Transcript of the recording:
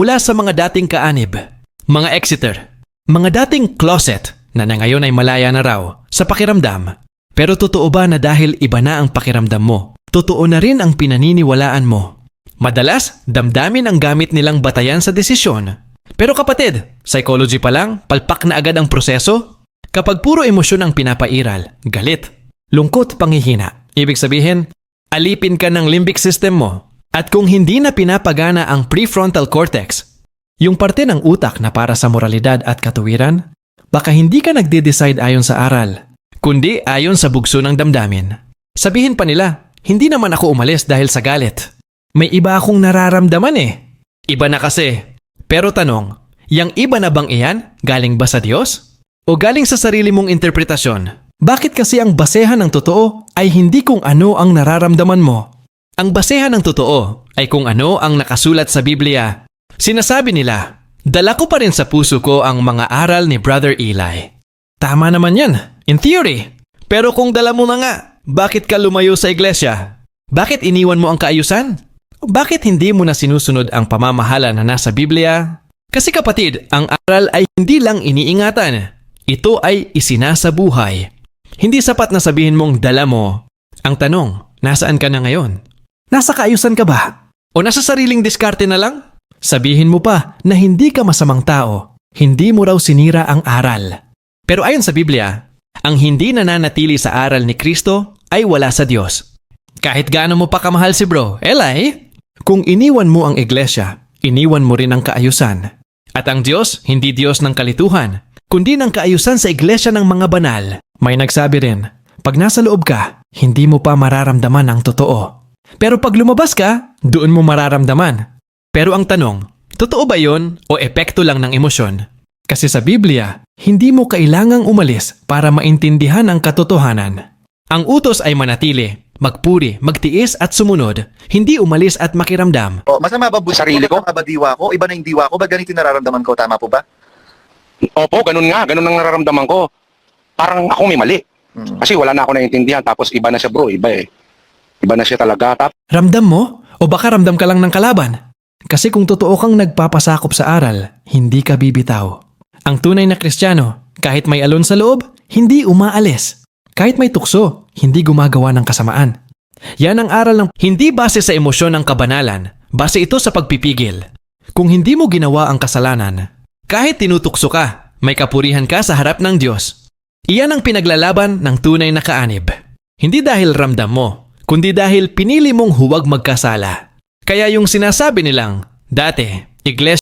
mula sa mga dating kaanib, mga Exeter, mga dating closet na na ngayon ay malaya na raw sa pakiramdam. Pero totoo ba na dahil iba na ang pakiramdam mo, totoo na rin ang pinaniniwalaan mo? Madalas, damdamin ang gamit nilang batayan sa desisyon. Pero kapatid, psychology pa lang, palpak na agad ang proseso? Kapag puro emosyon ang pinapairal, galit, lungkot, panghihina, ibig sabihin, alipin ka ng limbic system mo. At kung hindi na pinapagana ang prefrontal cortex, yung parte ng utak na para sa moralidad at katuwiran, baka hindi ka nagde-decide ayon sa aral, kundi ayon sa bugso ng damdamin. Sabihin pa nila, hindi naman ako umalis dahil sa galit. May iba akong nararamdaman eh. Iba na kasi. Pero tanong, yang iba na bang iyan galing ba sa Diyos? O galing sa sarili mong interpretasyon? Bakit kasi ang basehan ng totoo ay hindi kung ano ang nararamdaman mo? Ang basehan ng totoo ay kung ano ang nakasulat sa Biblia. Sinasabi nila, dala ko pa rin sa puso ko ang mga aral ni Brother Eli. Tama naman yan, in theory. Pero kung dala mo na nga, bakit ka lumayo sa iglesia? Bakit iniwan mo ang kaayusan? Bakit hindi mo na sinusunod ang pamamahala na nasa Biblia? Kasi kapatid, ang aral ay hindi lang iniingatan. Ito ay isinasabuhay. Hindi sapat na sabihin mong dala mo. Ang tanong, nasaan ka na ngayon? Nasa kaayusan ka ba? O nasa sariling diskarte na lang? Sabihin mo pa na hindi ka masamang tao. Hindi mo raw sinira ang aral. Pero ayon sa Biblia, ang hindi nananatili sa aral ni Kristo ay wala sa Diyos. Kahit gaano mo pa kamahal si bro, Eli, kung iniwan mo ang iglesia, iniwan mo rin ang kaayusan. At ang Diyos, hindi Diyos ng kalituhan, kundi ng kaayusan sa iglesia ng mga banal. May nagsabi rin, pag nasa loob ka, hindi mo pa mararamdaman ang totoo. Pero pag lumabas ka, doon mo mararamdaman. Pero ang tanong, totoo ba yon o epekto lang ng emosyon? Kasi sa Biblia, hindi mo kailangang umalis para maintindihan ang katotohanan. Ang utos ay manatili, magpuri, magtiis at sumunod, hindi umalis at makiramdam. O, masama ba buhay Sarili ko? Masama ba diwa ko? Iba na yung diwa ko? Ba't ganito yung nararamdaman ko? Tama po ba? Opo, ganun nga, ganun ang nararamdaman ko. Parang ako may mali. Mm. Kasi wala na ako naiintindihan, tapos iba na siya bro, iba eh. Iba na siya talaga. Tapos Ramdam mo? O baka ramdam ka lang ng kalaban? Kasi kung totoo kang nagpapasakop sa aral, hindi ka bibitaw. Ang tunay na kristyano, kahit may alon sa loob, hindi umaalis. Kahit may tukso, hindi gumagawa ng kasamaan. Yan ang aral ng hindi base sa emosyon ng kabanalan, base ito sa pagpipigil. Kung hindi mo ginawa ang kasalanan, kahit tinutukso ka, may kapurihan ka sa harap ng Diyos. Iyan ang pinaglalaban ng tunay na kaanib. Hindi dahil ramdam mo, kundi dahil pinili mong huwag magkasala. Kaya yung sinasabi nilang, dati, iglesia